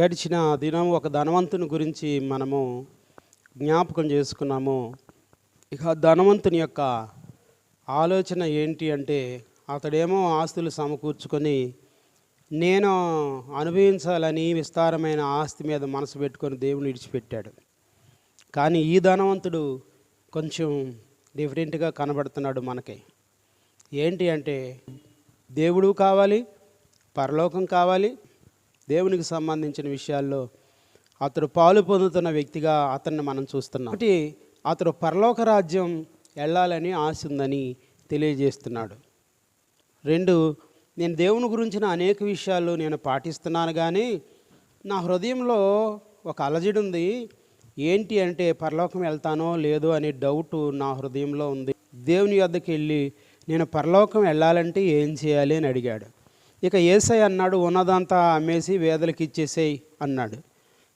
గడిచిన దినం ఒక ధనవంతుని గురించి మనము జ్ఞాపకం చేసుకున్నాము. ఇక ధనవంతుని యొక్క ఆలోచన ఏంటి అంటే అతడేమో ఆస్తులు సమకూర్చుకొని నేను అనుభవించాలని విస్తారమైన ఆస్తి మీద మనసు పెట్టుకొని దేవుని విడిచిపెట్టాడు. కానీ ఈ ధనవంతుడు కొంచెం డిఫరెంట్గా కనబడుతున్నాడు మనకి. ఏంటి అంటే దేవుడు కావాలి పరలోకం కావాలి దేవునికి సంబంధించిన విషయాల్లో అతడు పాలు పొందుతున్న వ్యక్తిగా అతన్ని మనం చూస్తున్నాం. ఒకటి అతడు పరలోక రాజ్యం వెళ్ళాలని ఆశ ఉందని తెలియజేస్తున్నాడు. రెండు నేను దేవుని గురించిన అనేక విషయాలు నేను పాటిస్తున్నాను కానీ నా హృదయంలో ఒక అలజడి ఉంది. ఏంటి అంటే పరలోకం వెళ్తానో లేదో అనే డౌట్ నా హృదయంలో ఉంది. దేవుని వద్దకు వెళ్ళి నేను పరలోకం వెళ్ళాలంటే ఏం చేయాలి అని అడిగాడు. ఇక ఏసై అన్నాడు ఉన్నదంతా అమ్మేసి వేదలకి ఇచ్చేసేయి అన్నాడు.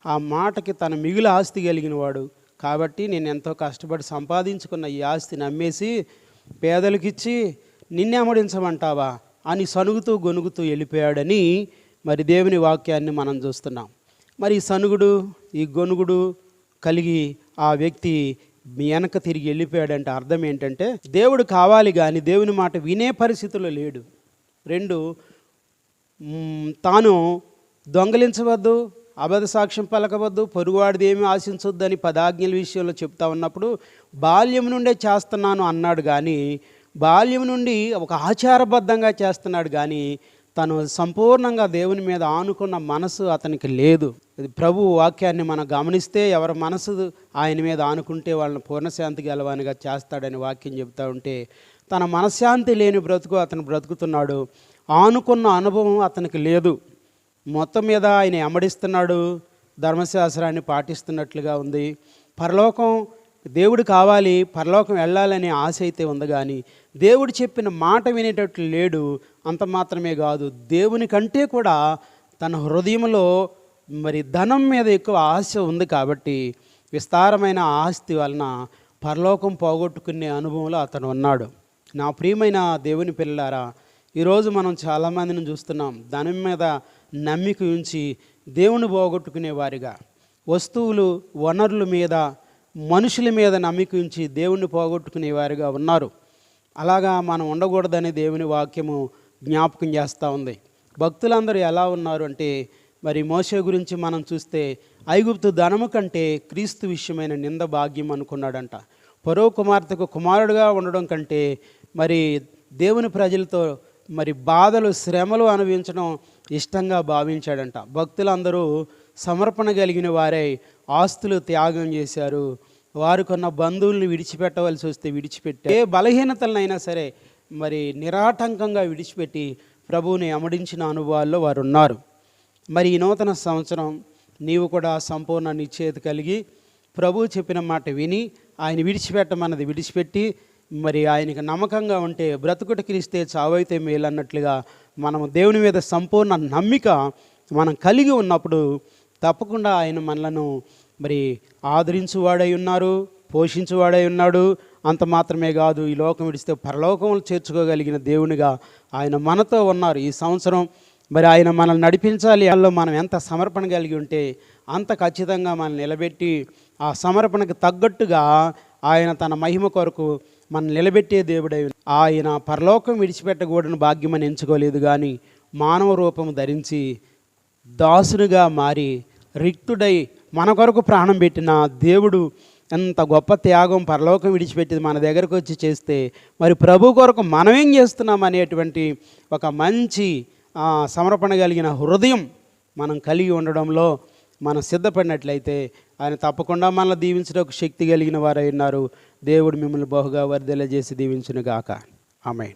ఆ మాటకి తన మిగిలి ఆస్తి కలిగిన వాడు. కాబట్టి నేను ఎంతో కష్టపడి సంపాదించుకున్న ఈ ఆస్తిని అమ్మేసి పేదలకిచ్చి నిన్నే అమడించమంటావా అని సనుగుతూ గొనుగుతూ వెళ్ళిపోయాడని మరి దేవుని వాక్యాన్ని మనం చూస్తున్నాం. మరి ఈ సనుగుడు ఈ గొనుగుడు కలిగి ఆ వ్యక్తి మీ వెనక తిరిగి వెళ్ళిపోయాడంటే అర్థం ఏంటంటే దేవుడు కావాలి కానీ దేవుని మాట వినే పరిస్థితిలో లేడు. రెండు తాను దొంగలించవద్దు అబద్ధ సాక్ష్యం పలకవద్దు పొరుగువాడిది ఏమీ ఆశించొద్దు అని పదాజ్ఞల విషయంలో చెప్తా ఉన్నప్పుడు బాల్యం నుండే చేస్తున్నాను అన్నాడు కానీ బాల్యం నుండి ఒక ఆచారబద్ధంగా చేస్తున్నాడు కానీ తను సంపూర్ణంగా దేవుని మీద ఆనుకున్న మనసు అతనికి లేదు. ఇది ప్రభు వాక్యాన్ని మనం గమనిస్తే ఎవరి మనసు ఆయన మీద ఆనుకుంటే వాళ్ళని పూర్ణశాంతి గెలవానిగా చేస్తాడని వాక్యం చెబుతూ ఉంటే తన మనశ్శాంతి లేని బ్రతుకు అతను బ్రతుకుతున్నాడు. ఆనుకున్న అనుభవం అతనికి లేదు. మొత్తం మీద ఆయన ఎమడిస్తున్నాడు. ధర్మశాస్త్రాన్ని పాటిస్తున్నట్లుగా ఉంది. పరలోకం దేవుడు కావాలి పరలోకం వెళ్ళాలనే ఆశ అయితే ఉంది కానీ దేవుడు చెప్పిన మాట వినేటట్లు లేడు అంత మాత్రమే కాదు. దేవుని కంటే కూడా తన హృదయంలో మరి ధనం మీద ఎక్కువ ఆశ ఉంది కాబట్టి విస్తారమైన ఆస్తి వలన పరలోకం పోగొట్టుకునే అనుభవంలో అతను ఉన్నాడు. నా ప్రియమైన దేవుని పిల్లారా ఈరోజు మనం చాలామందిని చూస్తున్నాం. ధనం మీద నమ్మిక ఉంచి దేవుని పోగొట్టుకునే వారిగా. వస్తువులు వనరుల మీద మనుషుల మీద నమ్మిక ఉంచి దేవుణ్ణి పోగొట్టుకునే వారిగా ఉన్నారు. అలాగా మనం ఉండకూడదని దేవుని వాక్యము జ్ఞాపకం చేస్తూ ఉంది. భక్తులందరూ ఎలా ఉన్నారు అంటే మరి మోసే గురించి మనం చూస్తే ఐగుప్తు ధనము కంటే క్రీస్తు విషయమైన నింద భాగ్యం అనుకున్నాడంట. పరో కుమార్తెకు కుమారుడుగా ఉండడం కంటే మరి దేవుని ప్రజలతో మరి బాధలు శ్రమలు అనుభవించడం ఇష్టంగా భావించాడంట. భక్తులందరూ సమర్పణ కలిగిన వారై ఆస్తులు త్యాగం చేశారు. వారు కొన్న బంధువుల్ని విడిచిపెట్టవలసి వస్తే విడిచిపెట్టే ఏ బలహీనతలనైనా సరే మరి నిరాటంకంగా విడిచిపెట్టి ప్రభువుని అమడించిన అనుభవాల్లో వారు ఉన్నారు మరి ఈ నూతన సంవత్సరం నీవు కూడా సంపూర్ణ నిశ్చేత కలిగి ప్రభువు చెప్పిన మాట విని ఆయన విడిచిపెట్టమన్నది విడిచిపెట్టి మరి ఆయనకి నమ్మకంగా ఉంటే బ్రతుకుట క్రీస్తే చావైతే మేలు అన్నట్లుగా మనము దేవుని మీద సంపూర్ణ నమ్మిక మనం కలిగి ఉన్నప్పుడు తప్పకుండా ఆయన మనలను మరి ఆదరించువాడై ఉన్నారు పోషించువాడై ఉన్నాడు. అంత మాత్రమే కాదు ఈ లోకం విడిస్తే పరలోకములు చేర్చుకోగలిగిన దేవునిగా ఆయన మనతో ఉన్నారు. ఈ సంవత్సరం మరి ఆయన మనల్ని నడిపించాలి అందులో మనం ఎంత సమర్పణ కలిగి ఉంటే అంత ఖచ్చితంగా మనం నిలబెట్టి ఆ సమర్పణకు తగ్గట్టుగా ఆయన తన మహిమ కొరకు మనం నిలబెట్టే దేవుడై ఆయన పరలోకం విడిచిపెట్టకూడని భాగ్యమని ఎంచుకోలేదు కానీ మానవ రూపం ధరించి దాసునిగా మారి రిక్తుడై మన కొరకు ప్రాణం పెట్టిన దేవుడు ఎంత గొప్ప త్యాగం పరలోకం విడిచిపెట్టి మన దగ్గరకు వచ్చి చేస్తే మరి ప్రభు కొరకు మనమేం చేస్తున్నాం అనేటువంటి ఒక మంచి సమర్పణ కలిగిన హృదయం మనం కలిగి ఉండడంలో మనం సిద్ధపడినట్లయితే ఆయన తప్పకుండా మనల్ని దీవించడానికి శక్తి కలిగిన వారై ఉన్నారు. దేవుడు మిమ్మల్ని బహుగా వర్ధల చేసి దీవించును గాక ఆమె